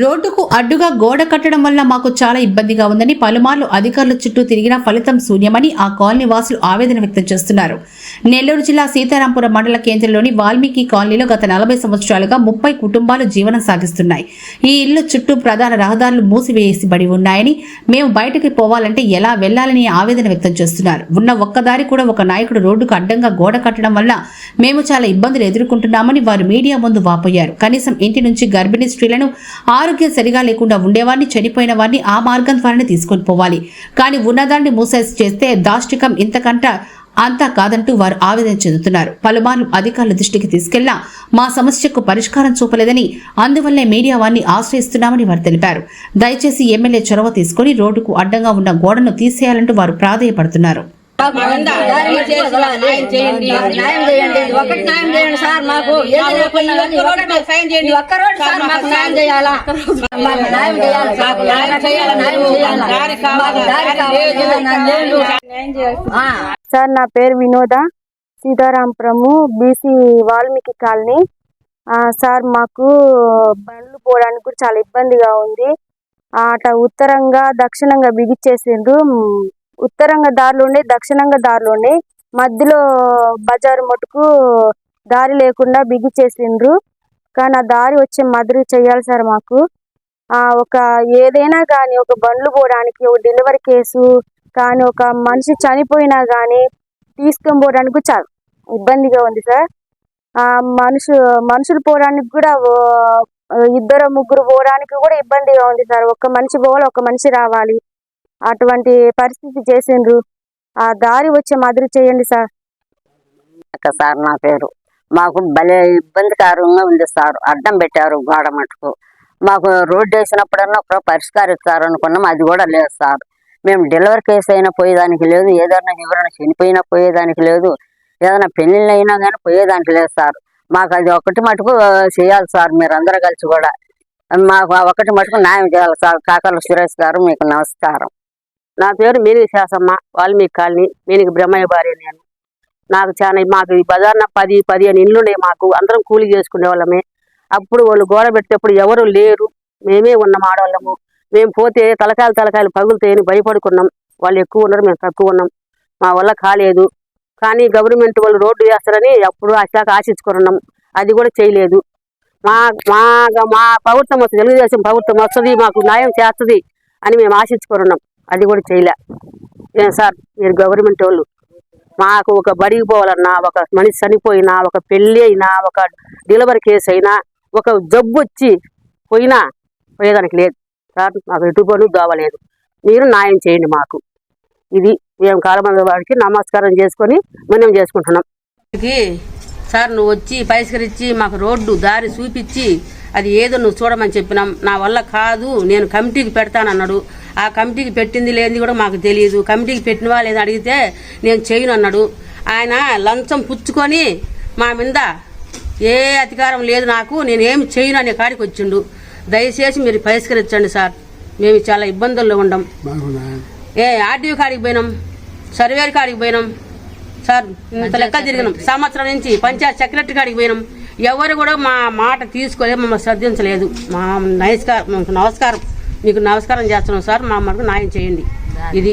రోడ్డుకు అడ్డుగా గోడ కట్టడం వల్ల మాకు చాలా ఇబ్బందిగా ఉందని పలుమార్లు అధికారుల చుట్టూ తిరిగినా ఫలితం శూన్యమని ఆ కాలనీ వాసులు ఆవేదన వ్యక్తం చేస్తున్నారు. నెల్లూరు జిల్లా సీతారాంపురం మండల కేంద్రంలోని వాల్మీకి కాలనీలో గత నలభై సంవత్సరాలుగా ముప్పై కుటుంబాలు జీవనం సాగిస్తున్నాయి. ఈ ఇల్లు చుట్టూ ప్రధాన రహదారులు మూసివేసిబడి ఉన్నాయని మేము బయటకు పోవాలంటే ఎలా వెళ్ళాలని ఆవేదన వ్యక్తం చేస్తున్నారు. ఉన్న ఒక్కదారి కూడా ఒక నాయకుడు రోడ్డుకు అడ్డంగా గోడ కట్టడం వల్ల మేము చాలా ఇబ్బందులు ఎదుర్కొంటున్నామని వారు మీడియా ముందు వాపోయారు. కనీసం ఇంటి నుంచి గర్భిణీ స్త్రీలను ఆరోగ్యం సరిగా లేకుండా ఉండేవాడిని చనిపోయిన వాడిని ఆ మార్గం ద్వారానే తీసుకొని పోవాలి. కానీ ఉన్నదాన్ని మూసేసి చేస్తే దాష్టికం ఇంతకంట అంతా కాదంటూ వారు ఆవేదన చెందుతున్నారు. పలుమార్లు అధికారుల దృష్టికి తీసుకెళ్ళా మా సమస్యకు పరిష్కారం చూపలేదని అందువల్లే మీడియా వారిని ఆశ్రయిస్తున్నామని వారు తెలిపారు. దయచేసి ఎమ్మెల్యే చొరవ తీసుకుని రోడ్డుకు అడ్డంగా ఉన్న గోడను తీసేయాలంటూ వారు ప్రాధేయపడుతున్నారు. చేయండి. న్యాయం చేయండి. ఒకటి న్యాయం చేయండి. సార్ మాకు ఏది లేకపోయినా కానీ ఒకటి ఈ ఒక్క రోడ్డు సార్ మాకు న్యాయం చేయాలా? మాకు న్యాయం చేయాలి? మాకు న్యాయం చేయాలి న్యాయం చేయాలి? మాకు దారి కావాలి? ఆ. సార్ నా పేరు Vinoda. Sitarampuram BC Valmiki colony. Sir మాకు బండ్లు పోవడానికి కూడా చాలా ఇబ్బందిగా ఉంది. ఆ, అట ఉత్తరంగా దక్షిణంగా బిగిచ్చేసిండ్రు. ఉత్తరంగా దారులు ఉండే దక్షిణంగా దారులు ఉండే మధ్యలో బజారు మటుకు దారి లేకుండా బిగిచ్చేసిండ్రు కానీ ఆ దారి వచ్చే మధురు చేయాలి సార్ మాకు. ఒక ఏదైనా కానీ ఒక బండ్లు పోవడానికి ఒక డెలివరీ కేసు కానీ ఒక మనిషి చనిపోయినా కానీ తీసుకొని పోవడానికి చాలా. ఇబ్బందిగా ఉంది సార్. ఆ మనుషు మనుషులు పోవడానికి కూడా ఇద్దరు ముగ్గురు పోవడానికి కూడా ఇబ్బందిగా ఉంది సార్. ఒక మనిషి పోవాలి ఒక మనిషి రావాలి. అటువంటి పరిస్థితి చేసిండ్రు. ఆ దారి వచ్చే మాదిరి చేయండి సార్. అక్క సార్ నా పేరు. మాకు భలే ఇబ్బందికరంగా ఉంది సార్. అడ్డం పెట్టారు గోడ మటుకు. మాకు రోడ్డు వేసినప్పుడన్నా ఒక పరిష్కరిస్తారు అనుకున్నాం అది కూడా లేదు సార్. మేము డెలివరీ కేసు అయినా పోయేదానికి లేదు. ఏదైనా ఎవరైనా చనిపోయినా పోయేదానికి లేదు. ఏదైనా పెళ్ళిళ్ళు అయినా కానీ పోయేదానికి లేదు సార్. మాకు అది ఒకటి మటుకు చేయాలి సార్ మీరు అందరూ కలిసి కూడా. మాకు ఒకటి మటుకు న్యాయం చేయాలి సార్. కాకల సురేష్ గారు మీకు నమస్కారం. నా పేరు మేనిగి శాసమ్మ వాల్మీకి కాలనీ మేనిగి బ్రహ్మయ్య భార్య నేను. నాకు చాలా మాకు ఈ బజార్న పది పదిహేను ఇండ్లు ఉన్నాయి మాకు. అందరం కూలి చేసుకునే వాళ్ళమే. అప్పుడు వాళ్ళు గోడ పెట్టేటప్పుడు ఎవరు లేరు. మేమే ఉన్నాం ఆడవాళ్ళము. మేము పోతే తలకాయలు తలకాయలు పగులుతాయని భయపడుకున్నాం. వాళ్ళు ఎక్కువ ఉన్నారు మేము తక్కువ ఉన్నాం. మా వల్ల కాలేదు. కానీ గవర్నమెంట్ వాళ్ళు రోడ్డు వేస్తారని అప్పుడు అశాఖ ఆశించుకున్నాం అది కూడా చేయలేదు. మా మా మా ప్రభుత్వం వస్తుంది. తెలుగుదేశం ప్రభుత్వం వస్తుంది మాకు న్యాయం చేస్తుంది అని మేము ఆశించుకున్నాం అది కూడా చేయలే. ఏం సార్ మీరు గవర్నమెంట్ వాళ్ళు మాకు ఒక బడికి పోవాలన్నా ఒక మనిషి చనిపోయినా ఒక పెళ్ళి అయినా ఒక డెలివరీ కేసు అయినా ఒక జబ్బు వచ్చి పోయినా పోయేదానికి లేదు. సార్ మాకు ఎటుపోను దోవలేదు మీరు న్యాయం చేయండి మాకు. ఇది మేము కాలమంది వాడికి నమస్కారం చేసుకొని మనం చేసుకుంటున్నాం. సార్ నువ్వు వచ్చి పరిష్కరించి మాకు రోడ్డు దారి చూపించి అది ఏదో నువ్వు చూడమని చెప్పినాం. నా వల్ల కాదు నేను కమిటీకి పెడతానన్నాడు. ఆ కమిటీకి పెట్టింది లేనిది కూడా మాకు తెలియదు కమిటీకి పెట్టినవా లేదా అడిగితే నేను చేయను అన్నాడు. ఆయన లంచం పుచ్చుకొని మా మీద ఏ అధికారం లేదు నాకు నేను ఏమి చేయను అనే కాడికి వచ్చిండు. దయచేసి మీరు పరిష్కరించండి సార్. మేము చాలా ఇబ్బందుల్లో ఉండం. ఏ ఆర్డీఓ కాడికి పోయినాం సర్వేర్ కాడికి పోయినాం. సార్ ఇంత లెక్క తిరిగినాం. సంవత్సరం నుంచి పంచాయత్ సెక్రటరీ కాడికి పోయినాం. ఎవరు కూడా మా మాట తీసుకోలేదు మమ్మల్ని శ్రద్ధించలేదు. మా నమస్కారం నమస్కారం. మీకు నమస్కారం చేస్తున్నాం సార్. మా మనకు న్యాయం చేయండి. ఇది